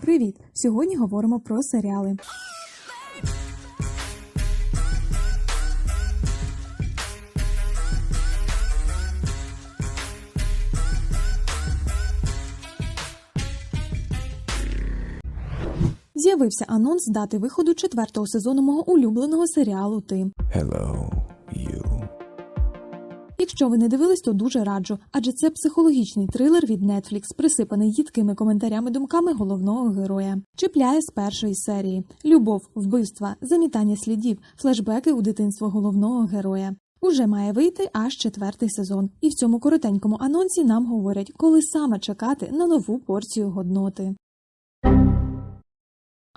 Привіт! Сьогодні говоримо про серіали. З'явився анонс дати виходу четвертого сезону мого улюбленого серіалу Ти. Hello. Якщо ви не дивились, то дуже раджу, адже це психологічний трилер від Netflix, присипаний їдкими коментарями думками головного героя. Чіпляє з першої серії: любов, вбивства, замітання слідів, флешбеки у дитинство головного героя. Уже має вийти аж четвертий сезон, і в цьому коротенькому анонсі нам говорять, коли саме чекати на нову порцію годноти.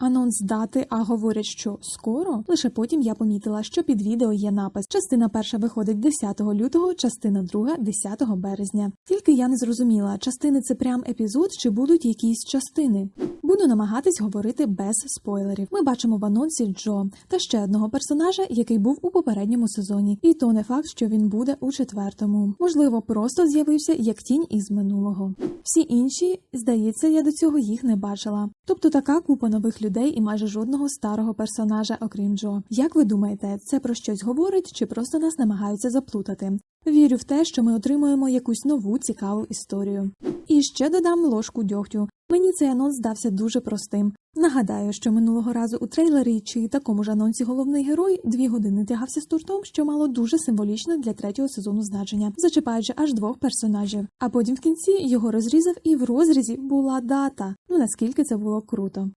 Анонс дати, а говорять, що скоро. Лише потім я помітила, що під відео є напис: частина перша виходить 10 лютого, частина друга 10 березня. Тільки я не зрозуміла, частини це прям епізод чи будуть якісь частини. Буду намагатись говорити без спойлерів. Ми бачимо в анонсі Джо та ще одного персонажа, який був у попередньому сезоні, і то не факт, що він буде у четвертому. Можливо, просто з'явився як тінь із минулого. Всі інші, здається, я до цього їх не бачила. Тобто така купа нових людей і майже жодного старого персонажа, окрім Джо. Як ви думаєте, це про щось говорить чи просто нас намагаються заплутати? Вірю в те, що ми отримуємо якусь нову цікаву історію. І ще додам ложку дьогтю. Мені цей анонс здався дуже простим. Нагадаю, що минулого разу у трейлері чи такому ж анонсі головний герой дві години тягався з тортом, що мало дуже символічне для третього сезону значення, зачіпаючи аж двох персонажів. А потім в кінці його розрізав, і в розрізі була дата. Ну наскільки це було круто.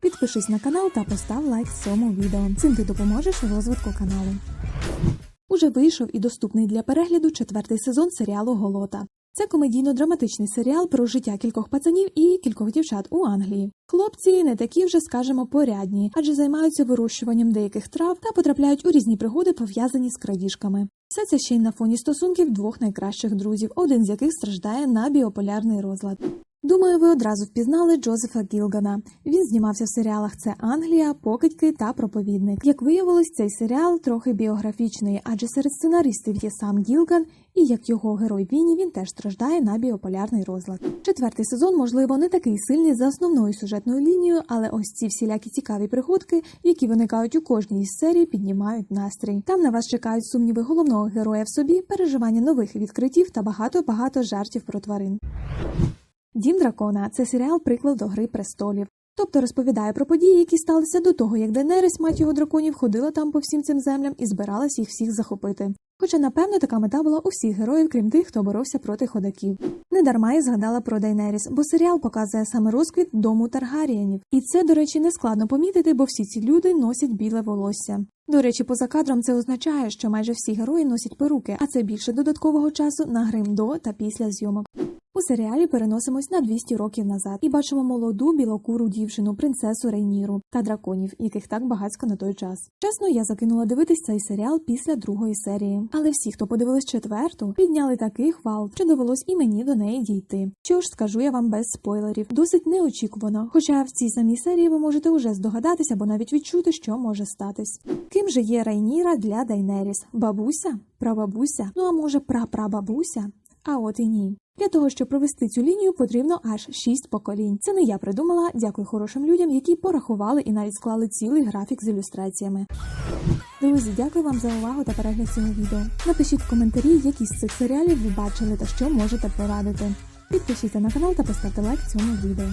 Підпишись на канал та постав лайк цьому відео. Цим ти допоможеш розвитку каналу. Уже вийшов і доступний для перегляду четвертий сезон серіалу Голота. Це комедійно-драматичний серіал про життя кількох пацанів і кількох дівчат у Англії. Хлопці не такі вже, скажемо, порядні, адже займаються вирощуванням деяких трав та потрапляють у різні пригоди, пов'язані з крадіжками. Все це ще й на фоні стосунків двох найкращих друзів, один з яких страждає на біополярний розлад. Думаю, ви одразу впізнали Джозефа Гілгана. Він знімався в серіалах Це Англія, Покидьки та Проповідник. Як виявилось, цей серіал трохи біографічний, адже серед сценаристів є сам Гілган, і як його герой Вінні, він теж страждає на біополярний розлад. Четвертий сезон, можливо, не такий сильний за основною сюжетною лінією, але ось ці всілякі цікаві пригодки, які виникають у кожній із серій, піднімають настрій. Там на вас чекають сумніви головного героя в собі, переживання нових відкриттів та багато багато жартів про тварин. Дім дракона це серіал приклад до Гри престолів. Тобто розповідає про події, які сталися до того, як Денерис, мать його драконів, ходила там по всім цим землям і збиралась їх всіх захопити. Хоча, напевно, така мета була у всіх героїв, крім тих, хто боровся проти ходаків. Недарма я згадала про Дейнеріс, бо серіал показує саме розквіт дому Таргарієнів. І це, до речі, не складно помітити, бо всі ці люди носять біле волосся. До речі, поза кадром це означає, що майже всі герої носять перуки, а це більше додаткового часу на грим до та після зйомок. У серіалі переносимось на 200 років назад і бачимо молоду білокуру дівчину, принцесу Рейніру та драконів, яких так багатько на той час. Чесно, я закинула дивитись цей серіал після другої серії, але всі, хто подивились четверту, підняли такий хвал, що довелось і мені до неї дійти. Що ж скажу я вам без спойлерів, досить неочікувано. Хоча в цій самій серії ви можете уже здогадатися або навіть відчути, що може статись. Ким же є Рейніра для Дайнеріс? Бабуся? Прабабуся? Ну а може прапрабабуся? А от і ні. Для того, щоб провести цю лінію, потрібно аж шість поколінь. Це не я придумала. Дякую хорошим людям, які порахували і навіть склали цілий графік з ілюстраціями. Друзі, дякую вам за увагу та перегляд цього відео. Напишіть в коментарі, які з цих серіалів ви бачили та що можете порадити. Підпишіться на канал та поставте лайк цьому відео.